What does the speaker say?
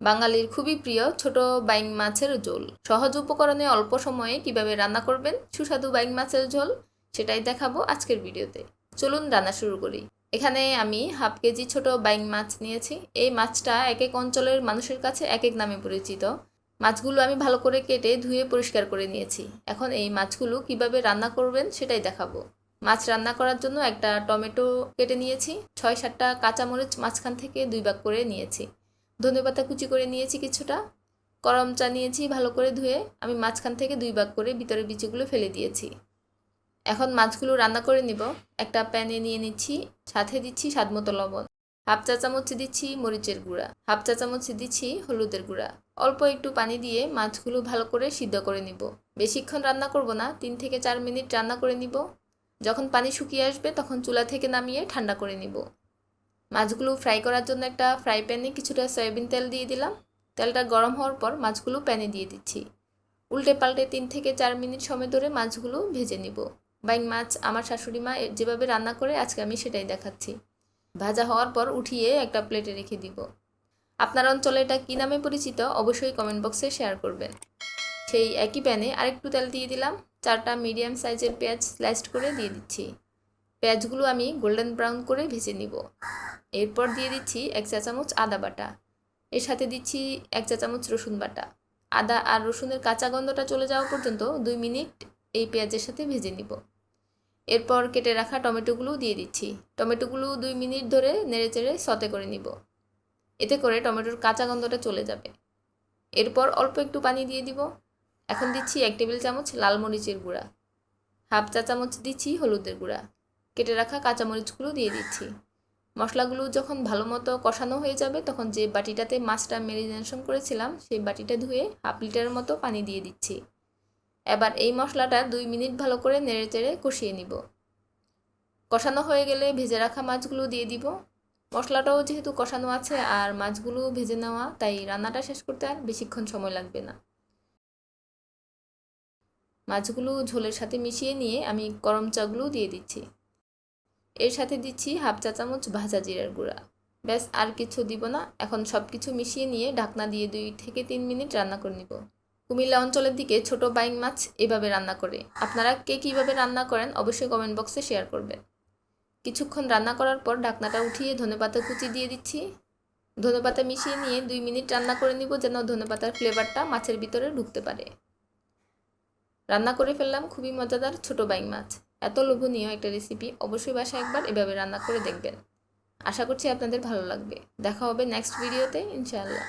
বাঙালির খুবই প্রিয় ছোট বাইং মাছের ঝোল। সহজ উপকরণে অল্প সময়ে কীভাবে রান্না করবেন? সুস্বাদু বাইং মাছের ঝোল, সেটাই দেখাবো আজকের ভিডিওতে। চলুন রান্না শুরু করি। এখানে আমি হাফ কেজি ছোট বাইং মাছ নিয়েছি। এই মাছটা এক এক অঞ্চলের মানুষের কাছে এক এক নামে পরিচিত। মাছগুলো আমি ভালো করে কেটে ধুয়ে পরিষ্কার করে নিয়েছি। এখন এই মাছগুলো কীভাবে রান্না করবেন সেটাই দেখাবো। মাছ রান্না করার জন্য একটা টমেটো কেটে নিয়েছি। ছয় সাতটা কাঁচামরিচ মাঝখান থেকে দুই ভাগ করে নিয়েছি। ধনেপাতা কুচি করে নিয়েছি কিছুটা। করম চা নিয়েছি ভালো করে ধুয়ে। আমি মাঝখান থেকে দুই ভাগ করে ভিতরের বিচিগুলো ফেলে দিয়েছি। এখন মাছগুলো রান্না করে নিব। একটা প্যানে নিয়ে নিচ্ছি, সাথে দিচ্ছি স্বাদমতো লবণ। হাফ চা চামচ দিচ্ছি মরিচের গুঁড়া। হাফ চা চামচ দিচ্ছি হলুদের গুঁড়া। অল্প একটু পানি দিয়ে মাছগুলো ভালো করে সিদ্ধ করে নিব। বেশিক্ষণ রান্না করব না, তিন থেকে চার মিনিট রান্না করে নিব। যখন পানি শুকিয়ে আসবে তখন চুলা থেকে নামিয়ে ঠান্ডা করে নিব। মাছগুলো ফ্রাই করার জন্য একটা ফ্রাই প্যানে কিছুটা সয়াবিন তেল দিয়ে দিলাম। তেলটা গরম হওয়ার পর মাছগুলো প্যানে দিয়ে দিচ্ছি। উল্টে পাল্টে তিন থেকে চার মিনিট সময় ধরে মাছগুলো ভেজে নিব। বাইং মাছ আমার শাশুড়ি মা যেভাবে রান্না করে, আজকে আমি সেটাই দেখাচ্ছি। ভাজা হওয়ার পর উঠিয়ে একটা প্লেটে রেখে দিব। আপনার অঞ্চলে এটা কী নামে পরিচিত অবশ্যই কমেন্ট বক্সে শেয়ার করবেন। সেই একই প্যানে আরেকটু তেল দিয়ে দিলাম। চারটা মিডিয়াম সাইজের পেঁয়াজ স্লাইসড করে দিয়ে দিচ্ছি। পেঁয়াজগুলো আমি গোল্ডেন ব্রাউন করে ভেজে নিব। এরপর দিয়ে দিচ্ছি এক চা চামচ আদা বাটা। এর সাথে দিচ্ছি এক চা চামচ রসুন বাটা। আদা আর রসুনের কাঁচা গন্ধটা চলে যাওয়া পর্যন্ত দুই মিনিট এই পেঁয়াজের সাথে ভেজে নিব। এরপর কেটে রাখা টমেটোগুলো দিয়ে দিচ্ছি। টমেটোগুলো দুই মিনিট ধরে নেড়ে চেড়ে সতে করে নিব। এতে করে টমেটোর কাঁচা গন্ধটা চলে যাবে। এরপর অল্প একটু পানি দিয়ে দিব। এখন দিচ্ছি এক টেবিল চামচ লাল মরিচের গুঁড়া। হাফ চা চামচ দিচ্ছি হলুদের গুঁড়া। কেটে রাখা কাঁচামরিচগুলো দিয়ে দিচ্ছি। মশলাগুলো যখন ভালো মতো কষানো হয়ে যাবে, তখন যে বাটিটাতে মাছটা মেরিনেশন করেছিলাম, সেই বাটিটা ধুয়ে হাফ লিটারের মতো পানি দিয়ে দিচ্ছি। এবার এই মশলাটা দুই মিনিট ভালো করে নেড়ে চেড়ে কষিয়ে নিব। কষানো হয়ে গেলে ভেজে রাখা মাছগুলো দিয়ে দিব। মশলাটাও যেহেতু কষানো আছে আর মাছগুলো ভেজে নেওয়া, তাই রান্নাটা শেষ করতে আর বেশিক্ষণ সময় লাগবে না। মাছগুলো ঝোলের সাথে মিশিয়ে নিয়ে আমি গরম চাগুলো দিয়ে দিচ্ছি। এর সাথে দিচ্ছি হাফ চা চামচ ভাজা জিরার গুঁড়া। ব্যাস, আর কিছু দিব না। এখন সব কিছু মিশিয়ে নিয়ে ঢাকনা দিয়ে দুই থেকে তিন মিনিট রান্না করে নিব। কুমিল্লা অঞ্চলের দিকে ছোট বাইং মাছ এভাবে রান্না করে। আপনারা কে কীভাবে রান্না করেন অবশ্যই কমেন্ট বক্সে শেয়ার করবেন। কিছুক্ষণ রান্না করার পর ঢাকনাটা উঠিয়ে ধনেপাতা কুচি দিয়ে দিচ্ছি। ধনেপাতা মিশিয়ে নিয়ে দুই মিনিট রান্না করে নিব যেন ধনেপাতার ফ্লেভারটা মাছের ভিতরে ঢুকতে পারে। রান্না করে ফেললাম খুবই মজাদার ছোট বাইং মাছ। এত লোভনীয় একটা রেসিপি অবশ্যই বাসায় একবার এভাবে রান্না করে দেখবেন। আশা করছি আপনাদের ভালো লাগবে। দেখা হবে নেক্সট ভিডিওতে ইনশাআল্লাহ।